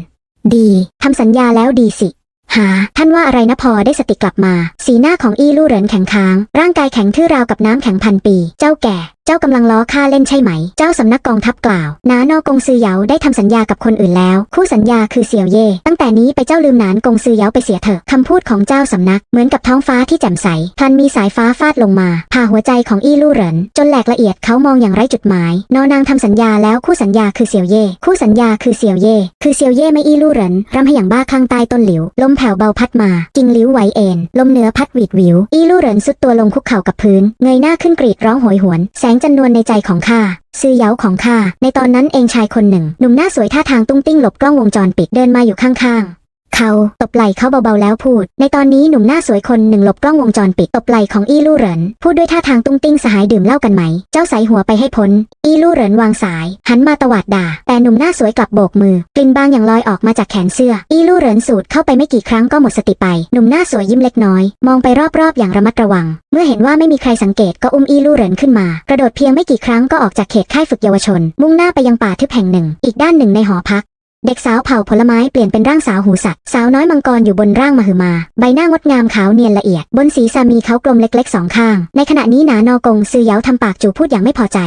ดีทำสัญญาแล้วดีสิหา ท่านว่าอะไรนะพอได้สติกลับมา สีหน้าของอีลู่เหรินแข็งค้าง ร่างกายแข็งทื่อราวกับน้ำแข็งพันปี เจ้าแก่เจ้ากำลังล้อข้าเล่นใช่ไหม เจ้าสำนักกองทัพกล่าว นานอกงซือเหยาได้ทำสัญญากับคนอื่นแล้ว คู่สัญญาคือเสี่ยวเย่ ตั้งแต่นี้ไปเจ้าลืมนานกงซือเหยาไปเสียเถอะ คำพูดของเจ้าสำนักเหมือนกับท้องฟ้าที่แจ่มใสพันมีสายฟ้าฟาดลงมา ผ่าหัวใจของอี้ลู่เหรินจนแหลกละเอียดเขามองอย่างไร้จุดหมาย นอนางทำสัญญาแล้วคู่สัญญาคือเสี่ยวเย่ คู่สัญญาคือเสี่ยวเย่ คือเสี่ยวเย่ไม่อี้ลู่เหรินรำให้อย่างบ้าคลั่งใต้ต้นหลิว ลมแผ่วเบาพัดมา กิ่งหลิวไหวเอ็น ลมเหนือพัดหวีดวิว อี้ลู่เหรินสุดตัวลงคุกเข่ากับพื้น เงยหน้าขึ้นกรีดร้องโหยหวนแสงจันนวลในใจของข้าซื้อเยาของข้าในตอนนั้นเองชายคนหนึ่ง หนุ่มหน้าสวยท่าทางตุ้งติ้งหลบกล้องวงจรปิดเดินมาอยู่ข้างๆ เขาตบไหล่เขาเบาๆแล้วพูด ในตอนนี้หนุ่มหน้าสวยคนหนึ่งหลบกล้องวงจรปิดตบไหล่ของอี้ลู่เหรินพูดด้วยท่าทางตุ้งติ้งสหายดื่มเหล้ากันไหม เจ้าใส่หัวไปให้พ้น อี้ลู่เหรินวางสาย หันมาตวาดด่า แต่หนุ่มหน้าสวยกลับโบกมือกลิ่นบางอย่างลอยออกมาจากแขนเสื้อ อี้ลู่เหรินสูดเข้าไปไม่กี่ครั้งก็หมดสติไป หนุ่มหน้าสวยยิ้มเล็กน้อย มองไปรอบๆอย่างระมัดระวัง เมื่อเห็นว่าไม่มีใครสังเกตก็อุ้มอี้ลู่เหรินขึ้นมา กระโดดเพียงไม่กี่ครั้งก็ออกจากเขตค่ายฝึกเยาวชน มุ่งหน้าไปยังป่าทึบแห่งหนึ่ง อีกด้านหนึ่งในหอพัก เด็กสาวเผาผลไม้เปลี่ยนเป็นร่างสาวหูสัตว์สาวน้อยมังกรอยู่บนร่างมหึมา ใบหน้างดงามขาวเนียนละเอียด บนศีรษะมีเขากลมเล็กๆสองข้าง ในขณะนี้หนานอกงซือเหยาทำปากจูพูดอย่างไม่พอใจ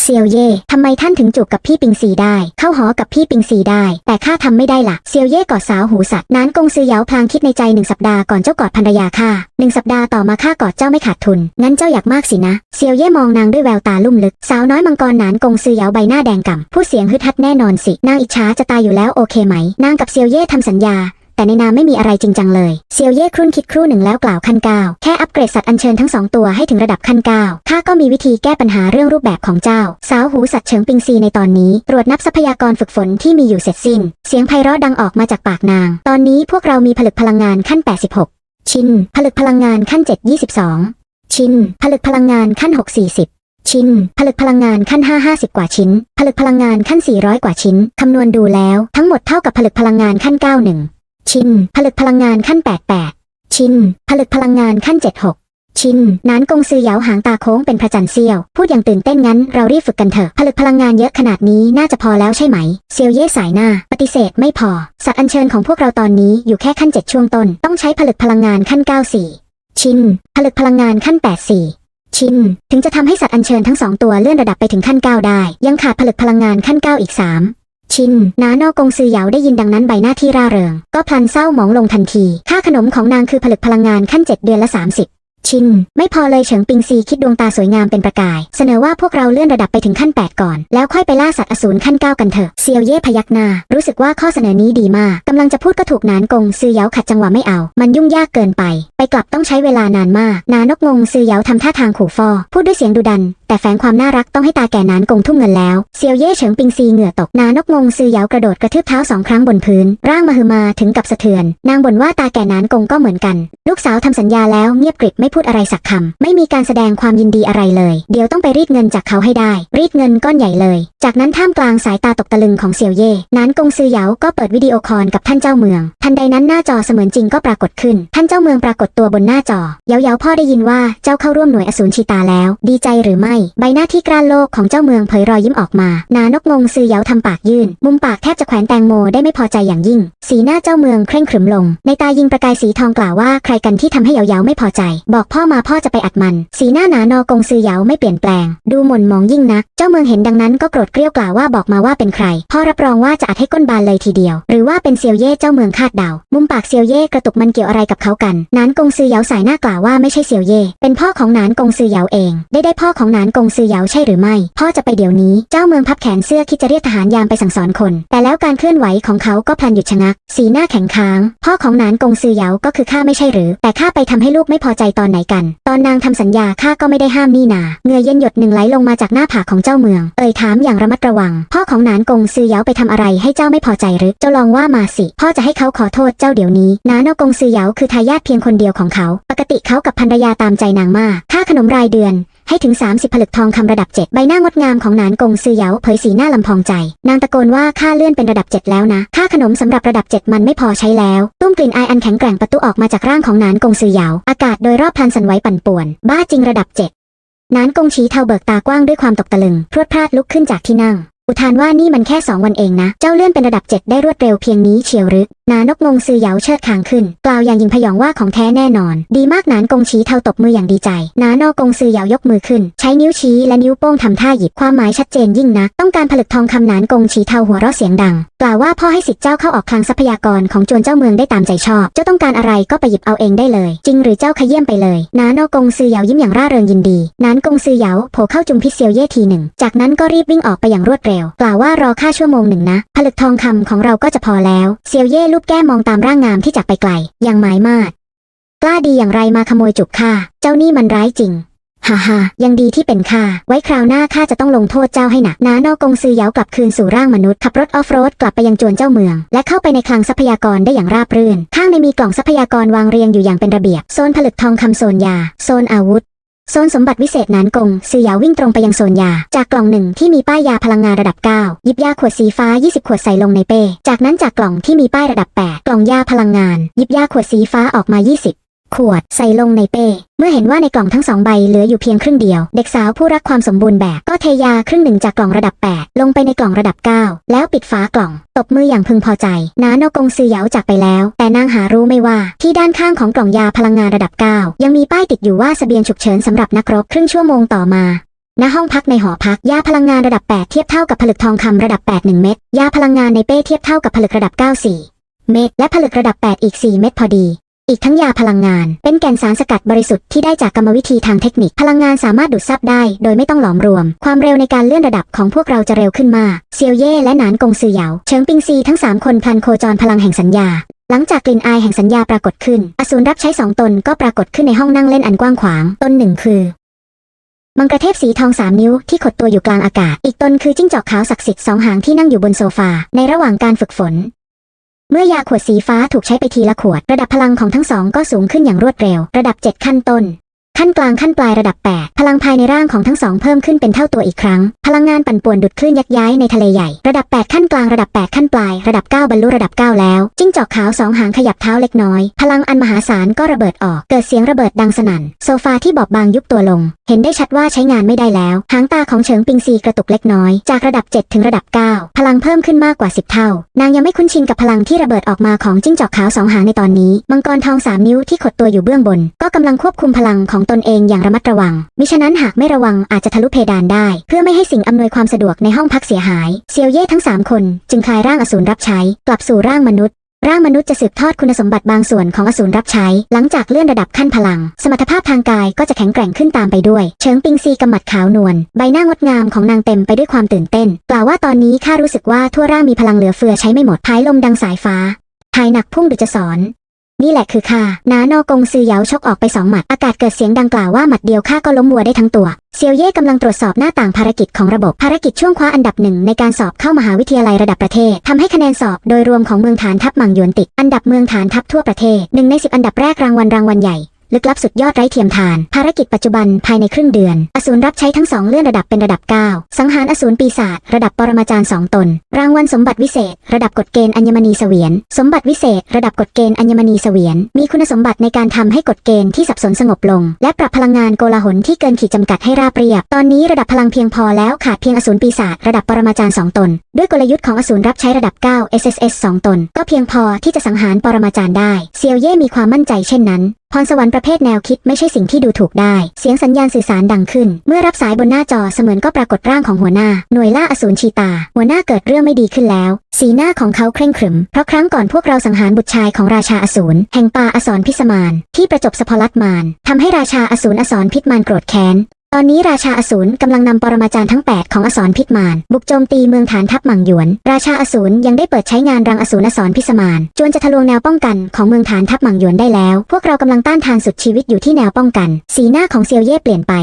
เซียวเย่ทำไมท่านถึงจูบกับพี่ปิงซีได้ เข้าหอกับพี่ปิงซีได้ แต่ข้าทำไม่ได้ล่ะ เซียวเย่กอดสาวหูสัตว์นานกงซือเหยาพลางคิดในใจหนึ่งสัปดาห์ก่อนเจ้ากอดภรรยาข้าหนึ่งสัปดาห์ต่อมาข้ากอดเจ้าไม่ขาดทุน งั้นเจ้าอยากมากสินะ เซียวเย่มองนางด้วยแววตาลุ่มลึก สาวน้อยมังกรนานกงซือเหยาใบหน้าแดงก่ำผู้เสียงฮึดฮัดแน่นอนสิ นางอิจฉาจะตายอยู่แล้วโอเคไหม นางกับเซียวเย่ทำสัญญา แต่ในนามไม่มีอะไรจริงจังเลย เซียวเย่ครุ่นคิดครู่หนึ่งแล้วกล่าวขั้นก้าแค่อัปเกรดสัตว์อัญเชิญทั้งสองตัวให้ถึงระดับขั้นก้าข้าก็มีวิธีแก้ปัญหาเรื่องรูปแบบของเจ้า สาวหูสัตว์เฉิงปิงซีในตอนนี้ ตรวจนับทรัพยากรฝึกฝนที่มีอยู่เสร็จสิ้น เสียงไพเราะดังออกมาจากปากนาง ตอนนี้พวกเรามีผลึกพลังงานขั้น 86 ชิ้นผลึกพลังงานขั้น 7 22 ชิ้นผลึกพลังงานขั้น 6 40ชิ้น ผลึกพลังงานขั้น 5 50 กว่าชิ้น ผลึกพลังงานขั้น 400 กว่าชิ้น คำนวณดูแล้ว ทั้งหมดเท่ากับผลึกพลังงานขั้น 91 ชิ้นผลึกพลังงานขั้น 88 ชิ้นผลึกพลังงานขั้น 76 ชิ้นนานกงซือเหยาหางตาโค้งเป็นพระจันทร์เสี้ยว พูดอย่างตื่นเต้นงั้นเรารีบฝึกกันเถอะ ผลึกพลังงานเยอะขนาดนี้น่าจะพอแล้วใช่ไหม เซียวเย่สายหน้า ปฏิเสธไม่พอ สัตว์อัญเชิญของพวกเราตอนนี้อยู่แค่ขั้น 7 ช่วงต้น ต้องใช้ผลึกพลังงานขั้น 94 ชิ้นผลึกพลังงานขั้น 84ชิ้นถึงจะทำให้สัตว์อัญเชิญทั้งสองตัวเลื่อนระดับไปถึงขั้น 9 ได้ ยังขาดผลึกพลังงานขั้น 9 อีก 3 ชินนานอกงซือเหยาได้ยินดังนั้นใบหน้าที่ร่าเริง ก็พลันเศร้าหมองลงทันที ค่าขนมของนางคือผลึกพลังงานขั้น 7 เดือนละ 30 ชินไม่พอเลยเฉิงปิงซีคิดดวงตาสวยงามเป็นประกาย เสนอว่าพวกเราเลื่อนระดับไปถึงขั้น 8 ก่อน แล้วค่อยไปล่าสัตว์อสูรขั้น 9 กันเถอะเซียวเย่พยักหน้า รู้สึกว่าข้อเสนอนี้ดีมากกำลังจะพูดก็ถูกนานกงซือเยาขัดจังหวะไม่เอา มันยุ่งยากเกินไป ไปกลับต้องใช้เวลานานมาก นานกงงซือเยาทำท่าทางขู่ฟอ พูดด้วยเสียงดุดัน แต่แฝงความน่ารักต้องให้ตาแก่นานกงทุ่มเงินแล้วเซียวเย่เฉิงปิงซีเหงื่อตกนานกงงซือเยากระโดดกระทืบเท้าสองครั้งบนพื้น ร่างมหึมาถึงกับสะเทือน นางบ่นว่าตาแก่นานกงก็เหมือนกัน ลูกสาวทำสัญญาแล้วเงียบกริบไม่พูดอะไรสักคำ ไม่มีการแสดงความยินดีอะไรเลย เดี๋ยวต้องไปรีดเงินจากเขาให้ได้ รีดเงินก้อนใหญ่เลย จากนั้นท่ามกลางสายตาตกตะลึงของเซียวเย่นานกงซือเหยาก็เปิดวิดีโอคอลกับท่านเจ้าเมือง ทันใดนั้นหน้าจอเสมือนจริงก็ปรากฏขึ้น ท่านเจ้าเมืองปรากฏตัวบนหน้าจอ เยาเยาพ่อได้ยินว่าเจ้าเข้าร่วมหน่วยอสูรชีตาแล้ว ดีใจหรือไม่ ใบหน้าที่กล้านโลกของเจ้าเมืองเผยรอยยิ้มออกมา นานกงงซือเหยาทำปากยื่น มุมปากแทบจะแขวนแตงโมได้ไม่พอใจอย่างยิ่ง สีหน้าเจ้าเมืองเคร่งขรึมลง ในตายิงประกายสีทองกล่าวว่าใครกันที่ทำให้เยาเยาไม่พอใจ บอกพ่อมาพ่อจะไปอัดมัน สีหน้าหนานอกงซือเหยาไม่เปลี่ยนแปลง ดูหม่นมองยิ่งนัก เจ้าเมืองเห็นดังนั้นก็โกรธเกรี้ยวกล่าวว่าบอกมาว่าเป็นใคร พ่อรับรองว่าจะอัดให้ก้นบานเลยทีเดียว หรือว่าเป็นเซียวเย่เจ้าเมืองคาดเดา มุมปากเซียวเย่กระตุกมันเกี่ยวอะไรกับเขากัน นานกงซือเหยาสายหน้ากล่าวว่าไม่ใช่เซียวเย่ เป็นพ่อของนานกงซือเหยาเอง ได้ได้พ่อของนานกงซือเหยาใช่หรือไม่ พ่อจะไปเดี๋ยวนี้ เจ้าเมืองพับแขนเสื้อคิดจะเรียกทหารยามไปสั่งสอนคน แต่แล้วการเคลื่อนไหวของเขาก็พลันหยุดชะงัก สีหน้าแข็งค้าง พ่อของนานกงซือเหยาก็คือข้าไม่ใช่หรือ แต่ข้าไปทำให้ลูกไม่พอใจตอนไหนกัน ตอนนางทำสัญญาข้าก็ไม่ได้ห้ามนี่นาเงยเย็นหยดหนึ่งไหลลงมาจากหน้าผากของเจ้าเมือง เอ่ยถามอย่างระมัดระวัง พ่อของนานกงซือเยาไปทำอะไรให้เจ้าไม่พอใจหรือเจ้าลองว่ามาสิ พ่อจะให้เขาขอโทษเจ้าเดี๋ยวนี้นานกงซือเยาคือทายาทเพียงคนเดียวของเขา ปกติเขากับภรรยาตามใจนางมากค่าขนมรายเดือน ให้ถึง 30 ผลึกทองคำระดับ 7 ใบหน้างดงามของนานกงซือเหยาเผยสีหน้าลำพองใจ นางตะโกนว่าค่าเลื่อนเป็นระดับ 7 แล้วนะ ค่าขนมสำหรับระดับ 7 มันไม่พอใช้แล้ว ตุ้มกลิ่นไออันแข็งแกร่งประตูออกมาจากร่างของนานกงซือเหยาอากาศโดยรอบพันสันไหวปั่นป่วน บ้าจริงระดับ 7นานกงชี้เทาเบิกตากว้างด้วยความตกตะลึง พรวดพลาดลุกขึ้นจากที่นั่ง อุทานว่านี่มันแค่สองวันเองนะ เจ้าเลื่อนเป็นระดับเจ็ดได้รวดเร็วเพียงนี้เชียวหรือ นานกงงซือเหยาเชิดคางขึ้น กล่าวอย่างยิงพยองว่าของแท้แน่นอน ดีมากนานกงชี้เทาตบมืออย่างดีใจ นานอกงซือเหยายกมือขึ้น ใช้นิ้วชี้และนิ้วโป้งทำท่าหยิบความหมายชัดเจนยิ่งนัก ต้องการผลึกทองคำนานกงชี้เทาหัวเราะเสียงดัง กล่าวว่าพ่อให้สิทธิ์เจ้าเข้าออกคลังทรัพยากรของจวนเจ้าเมืองได้ตามใจชอบ เจ้าต้องการอะไรก็ไปหยิบเอาเองได้เลย จริงหรือเจ้าขยื่มไปเลยนานอกงซือเหยายิ้มอย่างร่าเริงยินดีนานกงซือเหยาโผล่เข้าจุมพิษเซียวเย่ทีหนึ่ง จากนั้นก็รีบวิ่งออกไปอย่างรวดเร็ว กล่าวว่ารอค่าชั่วโมงหนึ่งนะ ผลึกทองคำของเราก็จะพอแล้วเซียวเย่ลูบแก้มมองตามร่างงามที่จากไปไกลอย่างหมายมาดกล้าดีอย่างไรมาขโมยจุกข้าเจ้านี่มันร้ายจริง ฮ่าฮ่ายังดีที่เป็นข้า ไว้คราวหน้าข้าจะต้องลงโทษเจ้าให้หนักนานอกงซือเยากลับคืนสู่ร่างมนุษย์ ขับรถออฟโรดกลับไปยังจวนเจ้าเมือง และเข้าไปในคลังทรัพยากรได้อย่างราบรื่น ข้างในมีกล่องทรัพยากรวางเรียงอยู่อย่างเป็นระเบียบ โซนผลึกทองคำโซนยา โซนอาวุธ โซนสมบัติวิเศษนานกงซือเยาวิ่งตรงไปยังโซนยา จากกล่องหนึ่งที่มีป้ายยาพลังงานระดับ9หยิบยาขวดสีฟ้า 20 ขวดใส่ลงในเป้ จากนั้นจากกล่องที่มีป้ายระดับ 8 กล่องยาพลังงานหยิบยาขวดสีฟ้าออกมา 20 ขวดใส่ลงในเป้ เมื่อเห็นว่าในกล่องทั้งสองใบเหลืออยู่เพียงครึ่งเดียว เด็กสาวผู้รักความสมบูรณ์แบบก็เทยาครึ่งหนึ่งจากกล่องระดับ 8 ลงไปในกล่องระดับ 9 แล้วปิดฝากล่อง ตบมืออย่างพึงพอใจน้านกงซือเหยาจากไปแล้ว แต่นางหารู้ไม่ว่าที่ด้านข้างของกล่องยาพลังงานระดับ 9 ยังมีป้ายติดอยู่ว่าสเสบียงฉุกเฉินสำหรับนักรบครึ่งชั่วโมงต่อมาณห้องพักในหอพักยาพลังงานระดับ 8 เทียบเท่ากับผลึกทองคำระดับ 8 1 เม็ดยาพลังงานในเป้เทียบเท่ากับผลึกระดับ 9 4 เม็ดและผลึกระดับ 8 อีก 4 เม็ดพอดี อีกทั้งยาพลังงาน เป็นแก่นสารสกัดบริสุทธิ์ที่ได้จากกรรมวิธีทางเทคนิค พลังงานสามารถดูดซับได้ โดยไม่ต้องหลอมรวม ความเร็วในการเลื่อนระดับของพวกเราจะเร็วขึ้นมากเซียวเย่และหนานกงซือเหยาเฉิงปิงซีทั้งสามคนพลันโคจรพลังแห่งสัญญา หลังจากกลิ่นอายแห่งสัญญาปรากฏขึ้น อสูรรับใช้สองตนก็ปรากฏขึ้นในห้องนั่งเล่นอันกว้างขวาง ตนหนึ่งคือมังกรเทพสีทองสามนิ้วที่ขดตัวอยู่กลางอากาศ อีกตนคือจิ้งจอกขาวศักดิ์สิทธิ์สองหางที่นั่งอยู่บนโซฟา ในระหว่างการฝึกฝน เมื่อยาขวดสีฟ้าถูกใช้ไปทีละขวด ระดับพลังของทั้งสองก็สูงขึ้นอย่างรวดเร็ว ระดับ 7 ขั้นต้น ขั้นกลางขั้นปลายระดับ 8 พลังภายในร่างของทั้งสองเพิ่มขึ้นเป็นเท่าตัวอีกครั้ง พลังงานปั่นป่วนดุดคลื่นยักย้ายในทะเลใหญ่ ระดับ 8 ขั้นกลางระดับ 8 ขั้นปลาย ระดับ 9 บรรลุระดับ 9 แล้ว จิ้งจอกขาวสองหางขยับเท้าเล็กน้อย พลังอันมหาศาลก็ระเบิดออก เกิดเสียงระเบิดดังสนั่น โซฟาที่บอบบางยุบตัวลง ห็นได้ชัดว่าใช้งานไม่ได้แล้ว หางตาของเฉิงปิงซีกระตุกเล็กน้อย จากระดับ 7 ถึงระดับ 9 พลังเพิ่มขึ้นมากกว่า 10 เท่า นางยังไม่คุ้นชินกับพลังที่ระเบิดออกมาของจิ้งจอกขาวสองหางในตอนนี้ มังกรทองสามนิ้วที่ขดตัวอยู่เบื้องบน ก็กำลังควบคุมพลังของตนเองอย่างระมัดระวัง มิฉะนั้นหากไม่ระวังอาจจะทะลุเพดานได้ เพื่อไม่ให้สิ่งอำนวยความสะดวกในห้องพักเสียหาย เซียวเย่ทั้งสามคน จึงคลายร่างอสูรรับใช้ กลับสู่ร่างมนุษย์ ร่างมนุษย์จะสืบทอดคุณสมบัติบางส่วนของอสูรรับใช้ หลังจากเลื่อนระดับขั้นพลัง สมรรถภาพทางกายก็จะแข็งแกร่งขึ้นตามไปด้วยเฉิงปิงซีกำมัดขาวนวล ใบหน้างดงามของนางเต็มไปด้วยความตื่นเต้น กล่าวว่าตอนนี้ข้ารู้สึกว่าทั่วร่างมีพลังเหลือเฟือใช้ไม่หมดพายลมดังสายฟ้าพายหนักพุ่งดุจสอน นี่แหละคือข้าน้านอกงซือเหยาชกออกไปสองหมัด อากาศเกิดเสียงดังกล่าวว่าหมัดเดียวข้าก็ล้มวัวได้ทั้งตัว เซียวเย่กำลังตรวจสอบหน้าต่างภารกิจของระบบ ภารกิจช่วงคว้าอันดับหนึ่งในการสอบเข้ามหาวิทยาลัยระดับประเทศทำให้คะแนนสอบโดยรวมของเมืองฐานทัพมังยวนติด อันดับเมืองฐานทัพทั่วประเทศหนึ่งในสิบอันดับแรกรางวัลรางวัลใหญ่ ลึกลับสุดยอดไร้เทียมทาน ภารกิจปัจจุบันภายในครึ่งเดือน อสูรรับใช้ทั้งสองเลื่อนระดับเป็นระดับ 9 สังหารอสูรปีศาจระดับปรมาจารย์สองตน รางวัลสมบัติวิเศษ ระดับกฎเกณฑ์อัญมณีเสวียน สมบัติวิเศษ ระดับกฎเกณฑ์อัญมณีเสวียน มีคุณสมบัติในการทำให้กฎเกณฑ์ที่สับสนสงบลง และปรับพลังงานโกลาหลที่เกินขีดจำกัดให้ราบเรียบ ตอนนี้ระดับพลังเพียงพอแล้วขาดเพียงอสูรปีศาจระดับปรมาจารย์สองตน ด้วยกลยุทธ์ของอสูรรับใช้ระดับ 9 SSS สองตน ก็เพียงพอที่จะสังหารปรมาจารย์ได้ เซียวเย่มีความมั่นใจเช่นนั้น พรสวรรค์ประเภทแนวคิดไม่ใช่สิ่งที่ดูถูกได้ เสียงสัญญาณสื่อสารดังขึ้น เมื่อรับสายบนหน้าจอเสมือนก็ปรากฏร่างของหัวหน้า หน่วยล่าอสูรชีตา หัวหน้าเกิดเรื่องไม่ดีขึ้นแล้ว สีหน้าของเขาเคร่งขรึม เพราะครั้งก่อนพวกเราสังหารบุตรชายของราชาอสูรแห่งป่าอสรพิสมานที่ประจบสพลัดมานทำให้ราชาอสูรอสรพิษมานโกรธแค้น ตอนนี้ราชาอสูรกำลังนำปรมาจารย์ทั้ง 8 ของอสรพิษมารบุกโจมตีเมืองฐานทัพหมังหยวน ราชาอสูรยังได้เปิดใช้งานรังอสูรอสรพิสมารจวนจะทะลวงแนวป้องกันของเมืองฐานทัพหมังหยวนได้แล้ว พวกเรากำลังต้านทานสุดชีวิตอยู่ที่แนวป้องกัน สีหน้าของเซียวเย่เปลี่ยนไป